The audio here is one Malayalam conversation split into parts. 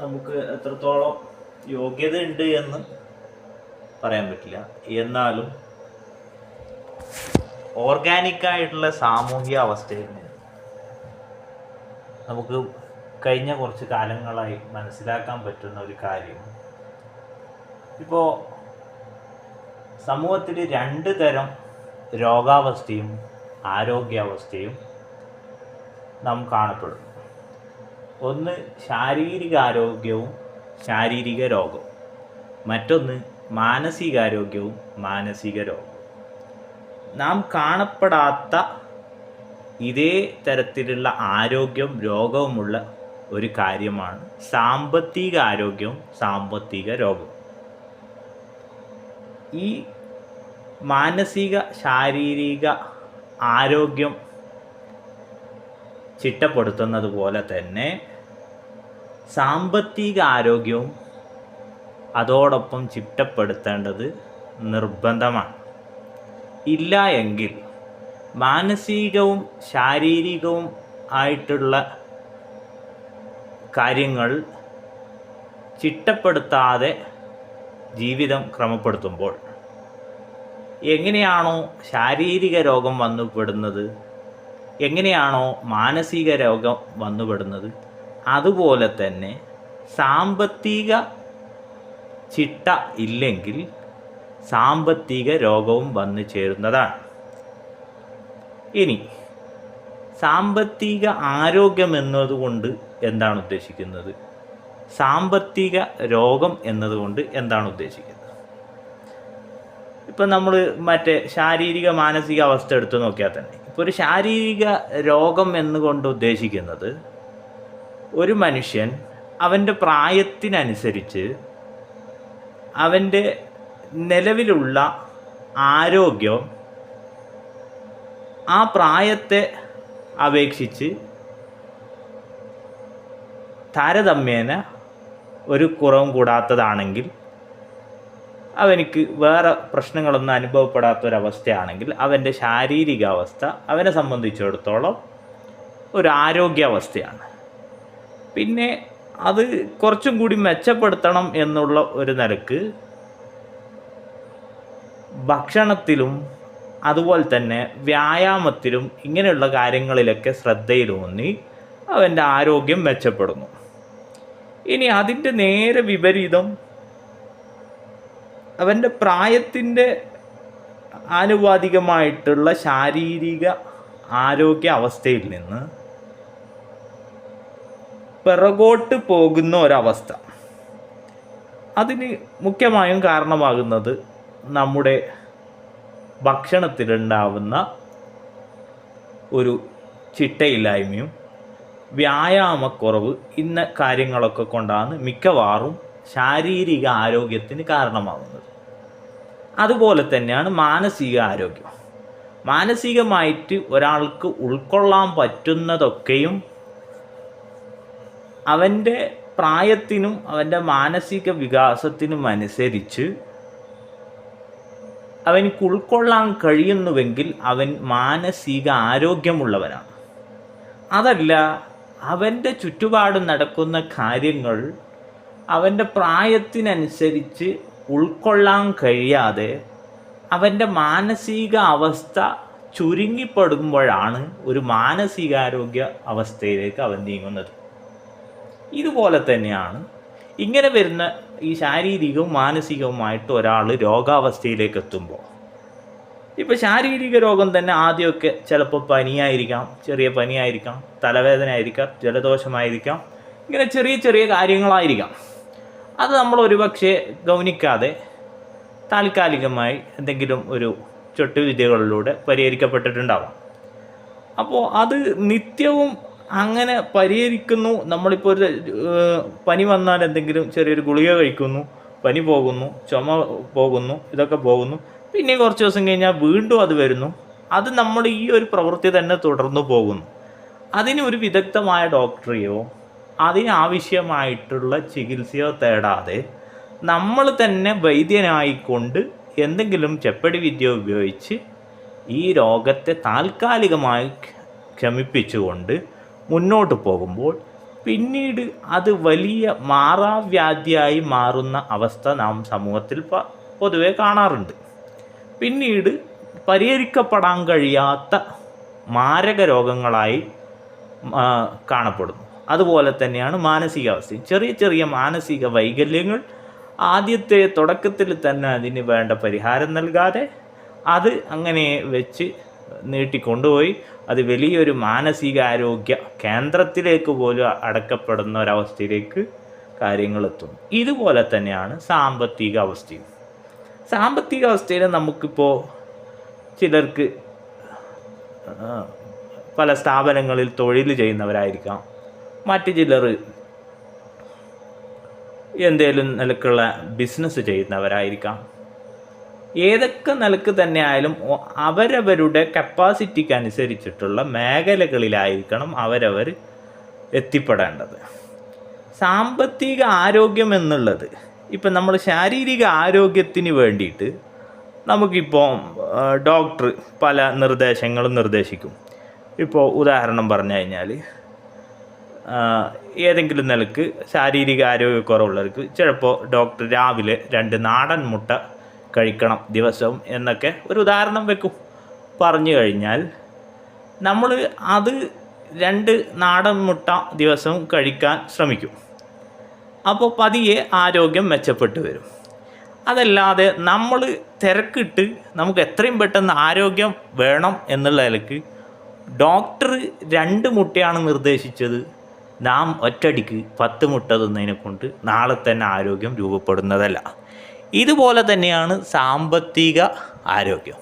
നമുക്ക് എത്രത്തോളം യോഗ്യത ഉണ്ട് എന്ന് പറയാൻ പറ്റില്ല. എന്നാലും ഓർഗാനിക് ആയിട്ടുള്ള സാമൂഹിക അവസ്ഥയിൽ നമുക്ക് കഴിഞ്ഞ കുറച്ച് കാലങ്ങളായി മനസ്സിലാക്കാൻ പറ്റുന്ന ഒരു കാര്യം. ഇപ്പോൾ സമൂഹത്തിൽ രണ്ട് തരം രോഗാവസ്ഥയും ആരോഗ്യാവസ്ഥയും നാം കാണപ്പെടും ഒന്ന് ശാരീരിക ആരോഗ്യവും ശാരീരിക രോഗവും. മറ്റൊന്ന് മാനസികാരോഗ്യവും മാനസിക രോഗവും. നാം കാണപ്പെടാത്ത ഇതേ തരത്തിലുള്ള ആരോഗ്യം രോഗവുമുള്ള ഒരു കാര്യമാണ് സാമ്പത്തിക ആരോഗ്യവും സാമ്പത്തിക രോഗവും. ഈ മാനസിക ശാരീരിക ആരോഗ്യം ചിട്ടപ്പെടുത്തുന്നത് പോലെ തന്നെ സാമ്പത്തിക ആരോഗ്യവും അതോടൊപ്പം ചിട്ടപ്പെടുത്തേണ്ടത് നിർബന്ധമാണ്. ഇല്ല എങ്കിൽ മാനസികവും ശാരീരികവും ആയിട്ടുള്ള കാര്യങ്ങൾ ചിട്ടപ്പെടുത്താതെ ജീവിതം ക്രമപ്പെടുത്തുമ്പോൾ എങ്ങനെയാണോ ശാരീരിക രോഗം വന്നുപെടുന്നത്? എങ്ങനെയാണോ മാനസിക രോഗം വന്നുപെടുന്നത്? അതുപോലെ തന്നെ സാമ്പത്തിക ചിട്ട ഇല്ലെങ്കിൽ സാമ്പത്തിക രോഗവും വന്നു ചേരുന്നതാണ്. ഇനി സാമ്പത്തിക ആരോഗ്യം എന്നതുകൊണ്ട് എന്താണ് ഉദ്ദേശിക്കുന്നത്? സാമ്പത്തിക രോഗം എന്നതുകൊണ്ട് എന്താണ് ഉദ്ദേശിക്കുന്നത്? ഇപ്പം നമ്മൾ മറ്റേ ശാരീരിക മാനസിക അവസ്ഥ എടുത്തു നോക്കിയാൽ തന്നെ ഇപ്പോൾ ഒരു ശാരീരിക രോഗം എന്നുകൊണ്ട് ഉദ്ദേശിക്കുന്നത് ഒരു മനുഷ്യൻ അവന്റെ പ്രായത്തിനനുസരിച്ച് അവന്റെ നിലവിലുള്ള ആരോഗ്യം ആ പ്രായത്തെ അപേക്ഷിച്ച് താരതമ്യേന ഒരു കുറവും കൂടാത്തതാണെങ്കിൽ അവനിക്ക് വേറെ പ്രശ്നങ്ങളൊന്നും അനുഭവപ്പെടാത്ത ഒരവസ്ഥയാണെങ്കിൽ അവന്റെ ശാരീരികാവസ്ഥ അവനെ സംബന്ധിച്ചിടത്തോളം ഒരു ആരോഗ്യാവസ്ഥയാണ്. പിന്നെ അത് കുറച്ചും കൂടി മെച്ചപ്പെടുത്തണം എന്നുള്ള ഒരു നിലയ്ക്ക് ഭക്ഷണത്തിലും അതുപോലെ തന്നെ വ്യായാമത്തിലും ഇങ്ങനെയുള്ള കാര്യങ്ങളിലൊക്കെ ശ്രദ്ധയിലൂന്നി അവന്റെ ആരോഗ്യം മെച്ചപ്പെടുന്നു. ഇനി അതിന്റെ നേരെ വിപരീതം അവന്റെ പ്രായത്തിന്റെ ആനുപാതികമായിട്ടുള്ള ശാരീരിക ആരോഗ്യ അവസ്ഥയിൽ നിന്ന് പിറകോട്ട് പോകുന്ന ഒരവസ്ഥ. അതിന് മുഖ്യമായും കാരണമാകുന്നത് നമ്മുടെ ഭക്ഷണത്തിലുണ്ടാവുന്ന ഒരു ചിട്ടയില്ലായ്മയും വ്യായാമക്കുറവ് ഇന്ന കാര്യങ്ങളൊക്കെ കൊണ്ടാണ് മിക്കവാറും ശാരീരിക ആരോഗ്യത്തിന് കാരണമാകുന്നത്. അതുപോലെ തന്നെയാണ് മാനസിക ആരോഗ്യം. മാനസികമായിട്ട് ഒരാൾക്ക് ഉൾക്കൊള്ളാൻ പറ്റുന്നതൊക്കെയും അവന്റെ പ്രായത്തിനും അവന്റെ മാനസിക വികാസത്തിനും അനുസരിച്ച് അവനിക്ക് ഉൾക്കൊള്ളാൻ കഴിയുന്നുവെങ്കിൽ അവൻ മാനസിക ആരോഗ്യമുള്ളവനാണ്. അതല്ല അവന്റെ ചുറ്റുപാടും നടക്കുന്ന കാര്യങ്ങൾ അവന്റെ പ്രായത്തിനനുസരിച്ച് ഉൾക്കൊള്ളാൻ കഴിയാതെ അവന്റെ മാനസിക അവസ്ഥ ചുരുങ്ങിപ്പെടുമ്പോഴാണ് ഒരു മാനസികാരോഗ്യ അവസ്ഥയിലേക്ക് അവൻ നീങ്ങുന്നത്. ഇതുപോലെ തന്നെയാണ്. ഇങ്ങനെ വരുന്ന ഈ ശാരീരികവും മാനസികവുമായിട്ട് ഒരാൾ രോഗാവസ്ഥയിലേക്ക് എത്തുമ്പോൾ. ഇപ്പോൾ ശാരീരിക രോഗം തന്നെ ആദ്യമൊക്കെ ചിലപ്പോൾ പനിയായിരിക്കാം ചെറിയ പനിയായിരിക്കാം തലവേദന ആയിരിക്കാം ജലദോഷമായിരിക്കാം ഇങ്ങനെ ചെറിയ ചെറിയ കാര്യങ്ങളായിരിക്കാം. അത് നമ്മൾ ഒരുപക്ഷെ ഗൗനിക്കാതെ താൽക്കാലികമായി എന്തെങ്കിലും ഒരു ചൊട്ടുവിദ്യകളിലൂടെ പരിഹരിക്കപ്പെട്ടിട്ടുണ്ടാവാം. അപ്പോൾ അത് നിത്യവും അങ്ങനെ പരിഹരിക്കുന്നു. നമ്മളിപ്പോൾ ഒരു പനി വന്നാൽ എന്തെങ്കിലും ചെറിയൊരു ഗുളിക കഴിക്കുന്നു പനി പോകുന്നു ചുമ പോകുന്നു ഇതൊക്കെ പോകുന്നു. പിന്നെ കുറച്ച് ദിവസം കഴിഞ്ഞാൽ വീണ്ടും അത് വരുന്നു. അത് നമ്മൾ ഈ ഒരു പ്രവൃത്തി തന്നെ തുടർന്നു പോകുന്നു. അതിന് ഒരു വിദഗ്ധമായ ഡോക്ടറെയോ അതിനാവശ്യമായിട്ടുള്ള ചികിത്സയോ തേടാതെ നമ്മൾ തന്നെ വൈദ്യനായിക്കൊണ്ട് എന്തെങ്കിലും ചെപ്പടി വിദ്യ ഉപയോഗിച്ച് ഈ രോഗത്തെ താൽക്കാലികമായി ക്ഷമിപ്പിച്ചുകൊണ്ട് മുന്നോട്ട് പോകുമ്പോൾ പിന്നീട് അത് വലിയ മാറാവ്യാധിയായി മാറുന്ന അവസ്ഥ നാം സമൂഹത്തിൽ പൊതുവെ കാണാറുണ്ട്. പിന്നീട് പരിഹരിക്കപ്പെടാൻ കഴിയാത്ത മാരക രോഗങ്ങളായി കാണപ്പെടുന്നു. അതുപോലെ തന്നെയാണ് മാനസികാവസ്ഥയും. ചെറിയ ചെറിയ മാനസിക വൈകല്യങ്ങൾ ആദ്യത്തെ തുടക്കത്തിൽ തന്നെ അതിന് വേണ്ട പരിഹാരം നൽകാതെ അത് അങ്ങനെ വെച്ച് നീട്ടിക്കൊണ്ടുപോയി. അത് വലിയൊരു മാനസികാരോഗ്യ കേന്ദ്രത്തിലേക്ക് പോലും അടക്കപ്പെടുന്ന ഒരവസ്ഥയിലേക്ക് കാര്യങ്ങൾ എത്തുന്നു. ഇതുപോലെ തന്നെയാണ് സാമ്പത്തിക അവസ്ഥയും. സാമ്പത്തിക അവസ്ഥയിൽ നമുക്കിപ്പോൾ ചിലർക്ക് പല സ്ഥാപനങ്ങളിൽ തൊഴിൽ ചെയ്യുന്നവരായിരിക്കാം. മറ്റു ചിലർ എന്തേലും നിലക്കുള്ള ബിസിനസ് ചെയ്യുന്നവരായിരിക്കാം. ഏതൊക്കെ നിലയ്ക്ക് തന്നെ ആയാലും അവരവരുടെ കപ്പാസിറ്റിക്ക് അനുസരിച്ചിട്ടുള്ള മേഖലകളിലായിരിക്കണം അവരവർ എത്തിപ്പെടേണ്ടത്. സാമ്പത്തിക ആരോഗ്യം എന്നുള്ളത് ഇപ്പം നമ്മൾ ശാരീരിക ആരോഗ്യത്തിന് വേണ്ടിയിട്ട് നമുക്കിപ്പോൾ ഡോക്ടർ പല നിർദ്ദേശങ്ങളും നിർദ്ദേശിക്കും. ഇപ്പോൾ ഉദാഹരണം പറഞ്ഞു കഴിഞ്ഞാൽ ഏതെങ്കിലും നിലയ്ക്ക് ശാരീരിക ആരോഗ്യക്കുറവുള്ളവർക്ക് ചിലപ്പോൾ ഡോക്ടർ രാവിലെ രണ്ട് നാടൻ മുട്ട കഴിക്കണം ദിവസം എന്നൊക്കെ ഒരു ഉദാഹരണം വെക്കും. പറഞ്ഞു കഴിഞ്ഞാൽ നമ്മൾ അത് രണ്ട് നാടൻ മുട്ട ദിവസവും കഴിക്കാൻ ശ്രമിക്കും. അപ്പോൾ പതിയെ ആരോഗ്യം മെച്ചപ്പെട്ടു വരും. അതല്ലാതെ നമ്മൾ തിരക്കിട്ട് നമുക്ക് എത്രയും പെട്ടെന്ന് ആരോഗ്യം വേണം എന്നുള്ള നിലയ്ക്ക് ഡോക്ടർ രണ്ട് മുട്ടയാണ് നിർദ്ദേശിച്ചത്. നാം ഒറ്റടിക്ക് പത്ത് മുട്ട തിന്നതിനെ കൊണ്ട് നാളെ തന്നെ ആരോഗ്യം രൂപപ്പെടുന്നതല്ല. ഇതുപോലെ തന്നെയാണ് സാമ്പത്തിക ആരോഗ്യം.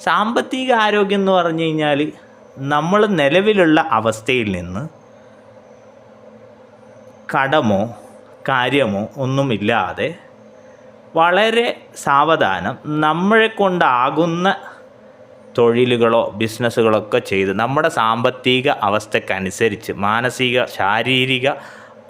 സാമ്പത്തിക ആരോഗ്യം എന്ന് പറഞ്ഞു കഴിഞ്ഞാൽ നമ്മൾ നിലവിലുള്ള അവസ്ഥയിൽ നിന്ന് കടമോ കാര്യമോ ഒന്നുമില്ലാതെ വളരെ സാവധാനം നമ്മളെ കൊണ്ടാകുന്ന തൊഴിലുകളോ ബിസിനസ്സുകളോ ഒക്കെ ചെയ്ത് നമ്മുടെ സാമ്പത്തിക അവസ്ഥക്കനുസരിച്ച് മാനസിക ശാരീരിക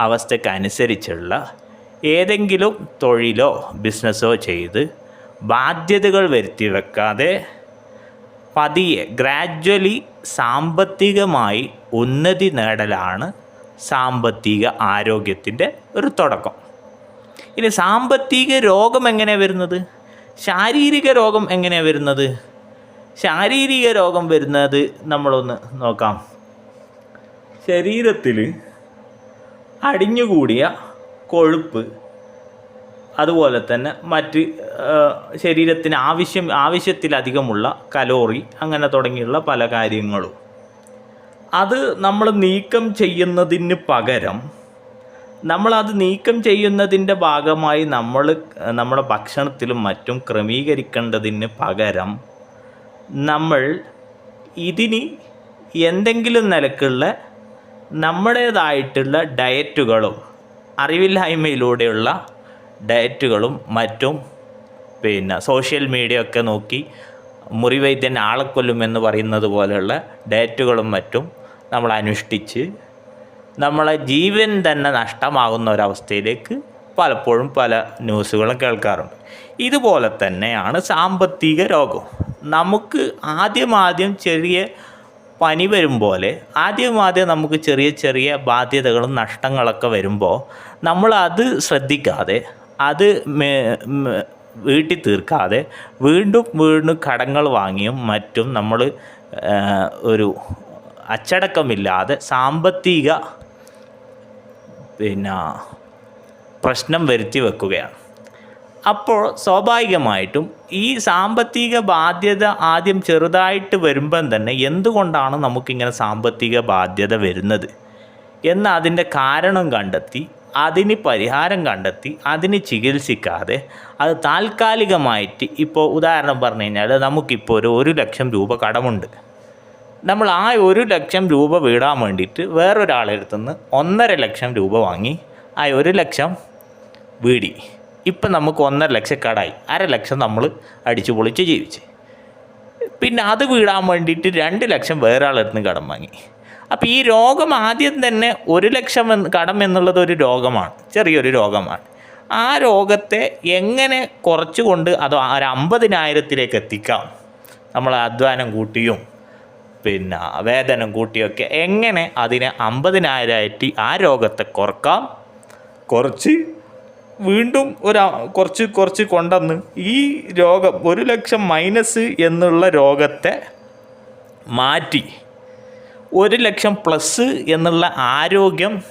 അവസ്ഥക്കനുസരിച്ചുള്ള ഏതെങ്കിലും തൊഴിലോ ബിസിനസ്സോ ചെയ്ത് ബാധ്യതകൾ വരുത്തി വെക്കാതെ പതിയെ ഗ്രാജ്വലി സാമ്പത്തികമായി ഉന്നതി നേടലാണ് സാമ്പത്തിക ആരോഗ്യത്തിന്റെ ഒരു തുടക്കം. ഇനി സാമ്പത്തിക രോഗം എങ്ങനെയാണ് വരുന്നത്? ശാരീരിക രോഗം എങ്ങനെയാണ് വരുന്നത്? ശാരീരിക രോഗം വരുന്നത് നമ്മളൊന്ന് നോക്കാം. ശരീരത്തിൽ അടിഞ്ഞുകൂടിയ കൊഴുപ്പ് അതുപോലെ തന്നെ മറ്റ് ശരീരത്തിന് ആവശ്യം ആവശ്യത്തിലധികമുള്ള കലോറി അങ്ങനെ തുടങ്ങിയുള്ള പല കാര്യങ്ങളും. അത് നമ്മൾ നീക്കം ചെയ്യുന്നതിന് പകരം നമ്മളത് നീക്കം ചെയ്യുന്നതിന്റെ ഭാഗമായി നമ്മൾ നമ്മുടെ ഭക്ഷണത്തിലും മറ്റും ക്രമീകരിക്കേണ്ടതിന് പകരം നമ്മൾ ഇതിന് എന്തെങ്കിലും നിലക്കുള്ള നമ്മുടേതായിട്ടുള്ള ഡയറ്റുകളും അറിവില്ലായ്മയിലൂടെയുള്ള ഡയറ്റുകളും മറ്റും പിന്നെ സോഷ്യൽ മീഡിയ ഒക്കെ നോക്കി മുറിവൈദ്യൻ ആളെ കൊല്ലും എന്ന് പറയുന്നത് പോലെയുള്ള ഡയറ്റുകളും മറ്റും നമ്മൾ അനുഷ്ഠിച്ച് നമ്മളെ ജീവൻ തന്നെ നഷ്ടമാകുന്ന ഒരവസ്ഥയിലേക്ക് പലപ്പോഴും പല ന്യൂസുകളും കേൾക്കാറുണ്ട്. ഇതുപോലെ തന്നെയാണ് സാമ്പത്തിക രോഗം നമുക്ക് ആദ്യം ആദ്യം ചെറിയ പനി വരും പോലെ ആദ്യം ആദ്യം നമുക്ക് ചെറിയ ചെറിയ ബാധ്യതകളും നഷ്ടങ്ങളൊക്കെ വരുമ്പോൾ നമ്മൾ അത് ശ്രദ്ധിക്കാതെ അത് വീട്ടിൽ തീർക്കാതെ വീണ്ടും വീണ്ടും കടങ്ങൾ വാങ്ങിയും മറ്റും നമ്മൾ ഒരു അച്ചടക്കമില്ലാതെ സാമ്പത്തിക പിന്നെ പ്രശ്നം വരുത്തി വെക്കുകയാണ്. അപ്പോൾ സ്വാഭാവികമായിട്ടും ഈ സാമ്പത്തിക ബാധ്യത ആദ്യം ചെറുതായിട്ട് വരുമ്പം തന്നെ എന്തുകൊണ്ടാണ് നമുക്കിങ്ങനെ സാമ്പത്തിക ബാധ്യത വരുന്നത്? എന്ന് അതിന്റെ കാരണം കണ്ടെത്തി അതിന് പരിഹാരം കണ്ടെത്തി അതിന് ചികിത്സിക്കാതെ അത് താൽക്കാലികമായിട്ട് ഇപ്പോൾ ഉദാഹരണം പറഞ്ഞു കഴിഞ്ഞാൽ നമുക്കിപ്പോൾ ഒരു ഒരു ലക്ഷം രൂപ കടമുണ്ട്. നമ്മൾ ആ ഒരു ലക്ഷം രൂപ വീടാൻ വേണ്ടിയിട്ട് വേറൊരാളെടുത്തുനിന്ന് ഒന്നര ലക്ഷം രൂപ വാങ്ങി ആ ഒരു ലക്ഷം വീടി. ഇപ്പം നമുക്ക് ഒന്നര ലക്ഷക്കാടായി. കടായി അര ലക്ഷം നമ്മൾ അടിച്ചു പൊളിച്ച് ജീവിച്ച്. പിന്നെ അത് വീടാൻ വേണ്ടിയിട്ട് രണ്ട് ലക്ഷം വേറെ ആളെടുത്ത് കടം വാങ്ങി. അപ്പോൾ ഈ രോഗം ആദ്യം തന്നെ ഒരു ലക്ഷം കടം എന്നുള്ളത് ഒരു രോഗമാണ്. ചെറിയൊരു രോഗമാണ്. ആ രോഗത്തെ എങ്ങനെ കുറച്ചുകൊണ്ട് അത് ഒരു അമ്പതിനായിരത്തിലേക്ക് എത്തിക്കാം? നമ്മൾ അധ്വാനം കൂട്ടിയും പിന്നെ വേതനം കൂട്ടിയൊക്കെ എങ്ങനെ അതിനെ അമ്പതിനായിരമായിട്ട് ആ രോഗത്തെ കുറക്കാം? കുറച്ച് വീണ്ടും ഒരു കുറച്ച് കുറച്ച് കൊണ്ടുവന്ന് ഈ രോഗം ഒരു ലക്ഷം മൈനസ് എന്നുള്ള രോഗത്തെ മാറ്റി ഒരു ലക്ഷം പ്ലസ് എന്നുള്ള ആരോഗ്യം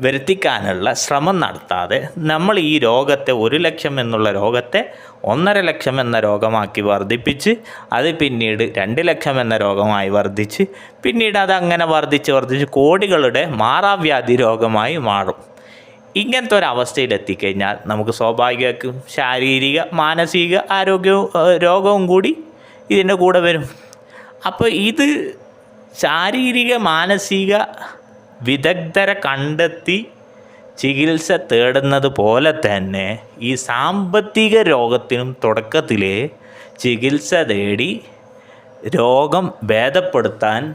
വരുത്തിക്കാനുള്ള ശ്രമം നടത്താതെ നമ്മൾ ഈ രോഗത്തെ ഒരു ലക്ഷം എന്നുള്ള രോഗത്തെ ഒന്നര ലക്ഷം എന്ന രോഗമാക്കി വർദ്ധിപ്പിച്ച് അത് പിന്നീട് രണ്ട് ലക്ഷം എന്ന രോഗമായി വർദ്ധിച്ച് പിന്നീട് അത് അങ്ങനെ വർദ്ധിച്ച് വർദ്ധിച്ച് കോടികളുടെ മാറാവ്യാധി രോഗമായി മാറും. ഇങ്ങനത്തെ ഒരു അവസ്ഥയിൽ എത്തിക്കഴിഞ്ഞാൽ നമുക്ക് സ്വാഭാവികമായിട്ടും ശാരീരിക മാനസിക ആരോഗ്യവും രോഗവും കൂടി ഇതിന്റെ കൂടെ വരും. അപ്പോൾ ഇത് ശാരീരിക മാനസിക വിദഗ്ധരെ കണ്ടെത്തി ചികിത്സ തേടുന്നത് പോലെ തന്നെ ഈ സാമ്പത്തിക രോഗത്തിനും തുടക്കത്തിലെ ചികിത്സ തേടി രോഗം ഭേദപ്പെടുത്താൻ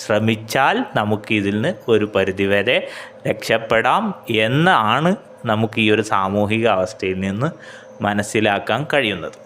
ശ്രമിച്ചാൽ നമുക്ക് ഇതിൽ നിന്ന് ഒരു പരിധിവരെ രക്ഷപ്പെടാം എന്നാണ് നമുക്ക് ഈ ഒരു സാമൂഹിക അവസ്ഥയിൽ നിന്ന് മനസ്സിലാക്കാൻ കഴിയുന്നത്.